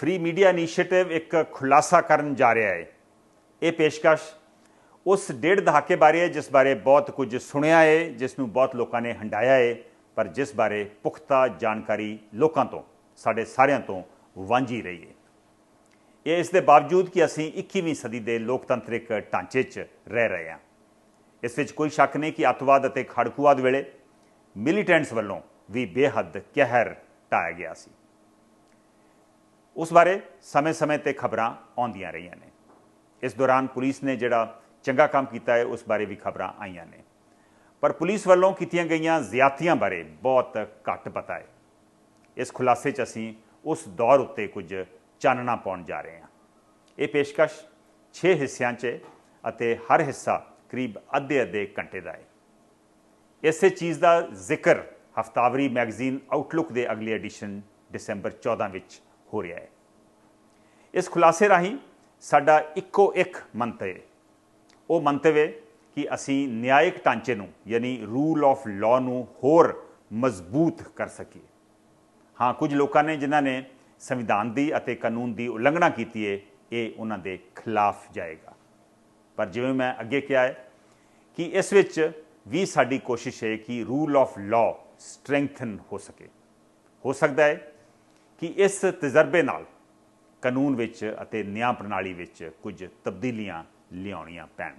Free media initiative ਇੱਕ ਖੁਲਾਸਾ ਕਰਨ ਜਾ ਰਿਹਾ ਹੈ। ਇਹ ਪੇਸ਼ਕਸ਼ ਉਸ ਡੇਢ ਦਹਾਕੇ ਬਾਰੇ ਹੈ, ਜਿਸ ਬਾਰੇ ਬਹੁਤ ਕੁਝ ਸੁਣਿਆ ਹੈ, ਜਿਸ ਨੂੰ ਬਹੁਤ ਲੋਕਾਂ ਨੇ ਹੰਡਾਇਆ ਹੈ, ਪਰ ਜਿਸ ਬਾਰੇ ਪੁਖਤਾ ਜਾਣਕਾਰੀ ਲੋਕਾਂ ਤੋਂ, ਸਾਡੇ ਸਾਰਿਆਂ ਤੋਂ ਵਾਂਝੀ ਰਹੀ ਹੈ। ਇਹ ਇਸ ਦੇ ਬਾਵਜੂਦ ਕਿ ਅਸੀਂ 21ਵੀਂ ਸਦੀ ਦੇ ਲੋਕਤੰਤਰਿਕ ਢਾਂਚੇ 'ਚ ਰਹਿ ਰਹੇ ਹਾਂ। ਇਸ ਵਿੱਚ ਕੋਈ ਸ਼ੱਕ ਨਹੀਂ ਕਿ ਅਤਵਾਦ ਅਤੇ ਖੜਕੂਵਾਦ ਵੇਲੇ ਮਿਲੀਟੈਂਟਸ ਵੱਲੋਂ ਵੀ ਬੇਹੱਦ ਕਹਿਰ ਢਾਇਆ ਗਿਆ ਸੀ। ਉਸ ਬਾਰੇ ਸਮੇਂ-ਸਮੇਂ ਤੇ ਖਬਰਾਂ ਆਉਂਦੀਆਂ ਰਹੀਆਂ ਨੇ। ਇਸ ਦੌਰਾਨ ਪੁਲਿਸ ਨੇ ਜਿਹੜਾ ਚੰਗਾ ਕੰਮ ਕੀਤਾ ਹੈ, ਉਸ ਬਾਰੇ ਵੀ ਖਬਰਾਂ ਆਈਆਂ ਨੇ। ਪਰ ਪੁਲਿਸ ਵੱਲੋਂ ਕੀਤੀਆਂ ਗਈਆਂ ਜ਼ਿਆਤੀਆਂ ਬਾਰੇ ਬਹੁਤ ਘੱਟ ਪਤਾ ਹੈ। ਇਸ ਖੁਲਾਸੇ 'ਚ ਅਸੀਂ ਉਸ ਦੌਰ ਉੱਤੇ ਕੁਝ ਚਾਨਣਾ ਪਾਉਣ ਜਾ ਰਹੇ ਹਾਂ। ਇਹ ਪੇਸ਼ਕਸ਼ 6 ਹਿੱਸਿਆਂ 'ਚ ਅਤੇ ਹਰ ਹਿੱਸਾ ਕਰੀਬ ਅੱਧੇ ਅੱਧੇ ਘੰਟੇ ਦਾ ਹੈ। ਇਸੇ ਚੀਜ਼ ਦਾ ਜ਼ਿਕਰ ਹਫਤਾਵਰੀ ਮੈਗਜ਼ੀਨ ਆਊਟਲੁੱਕ ਦੇ ਅਗਲੇ ਐਡੀਸ਼ਨ ਦਸੰਬਰ 14 ਵਿੱਚ ਹੋ ਰਿਹਾ ਹੈ। ਇਸ ਖੁਲਾਸੇ ਰਾਹੀਂ ਸਾਡਾ ਇੱਕੋ ਇੱਕ ਮੰਤਵ ਹੈ। ਉਹ ਮੰਤਵ ਹੈ ਕਿ ਅਸੀਂ ਨਿਆਇਕ ਢਾਂਚੇ ਨੂੰ, ਯਾਨੀ ਰੂਲ ਆਫ ਲਾਅ ਨੂੰ ਹੋਰ ਮਜ਼ਬੂਤ ਕਰ ਸਕੀਏ। ਹਾਂ, ਕੁਝ ਲੋਕਾਂ ਨੇ ਜਿਨ੍ਹਾਂ ਨੇ ਸੰਵਿਧਾਨ ਦੀ ਅਤੇ ਕਾਨੂੰਨ ਦੀ ਉਲੰਘਣਾ ਕੀਤੀ ਹੈ, ਇਹ ਉਹਨਾਂ ਦੇ ਖਿਲਾਫ ਜਾਏਗਾ। ਪਰ ਜਿਵੇਂ ਮੈਂ ਅੱਗੇ ਕਿਹਾ ਹੈ ਕਿ ਇਸ ਵਿੱਚ ਵੀ ਸਾਡੀ ਕੋਸ਼ਿਸ਼ ਹੈ ਕਿ ਰੂਲ ਆਫ ਲਾਅ ਸਟਰੈਂਥਨ ਹੋ ਸਕੇ। ਹੋ ਸਕਦਾ ਹੈ ਕਿ ਇਸ ਤਜਰਬੇ ਨਾਲ ਕਾਨੂੰਨ ਵਿੱਚ ਅਤੇ ਨਿਆਂ ਪ੍ਰਣਾਲੀ ਵਿੱਚ ਕੁਝ ਤਬਦੀਲੀਆਂ ਲਿਆਉਣੀਆਂ ਪੈਣ।